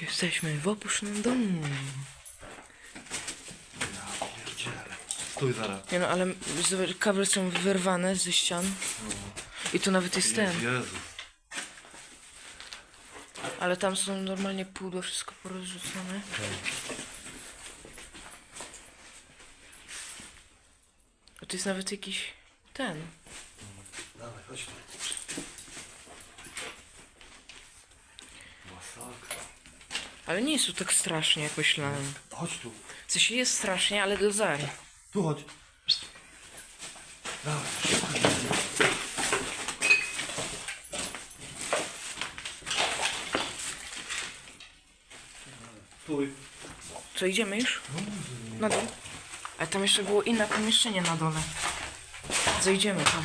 Jesteśmy w opuszczonym domu. Pierdziele. Stój zaraz. Nie no, ale zobacz, kable są wyrwane ze ścian. I tu nawet jest ten. Jezu. Ale tam są normalnie pudło, wszystko porozrzucone. A to jest nawet jakiś ten. Dawaj, chodź tu. Masakra. Ale nie jest tu tak strasznie, jak myślałem. Chodź tu. W sensie jest strasznie, ale do. Tu chodź. Dawaj, szybko. Stój. Co, idziemy już? Na dół? Ale tam jeszcze było inne pomieszczenie na dole. Zejdziemy tam.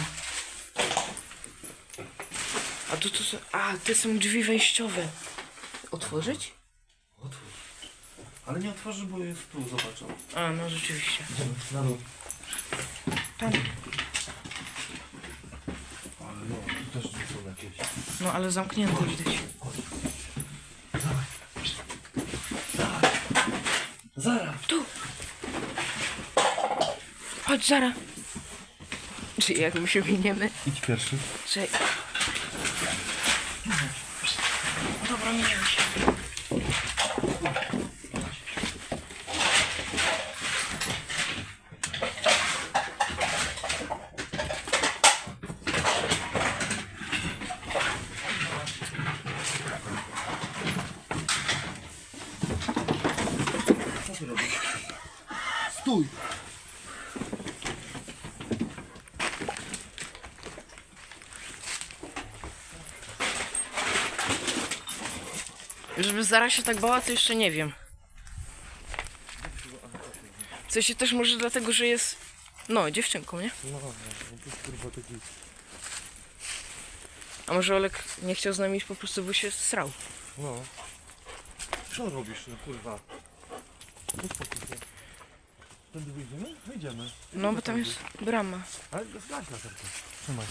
A tu to są... A, te są drzwi wejściowe. Otworzyć? Ale nie otworzy, bo jest tu, zobaczą. A, no rzeczywiście. Na dół. Tam. Ale no, tu też drzwi są jakieś. No, ale zamknięte widać. Zara. Tu! Chodź, Zara. Czy jak my się miniemy? Idź pierwszy. Czy... No dobra, miniemy się. Ty robisz? Stój. Żeby Zara się tak bała, to jeszcze nie wiem. W sensie też może dlatego, że jest... No, dziewczynką, nie? No, no, no, to jest kurwa taki... A może Olek nie chciał z nami iść po prostu, bo się srał. No. Co robisz, no kurwa? Uspokój się. Tędy wyjdziemy? Wyjdziemy. No, bo tam jest brama. Ale zgaś latarkę. Trzymaj.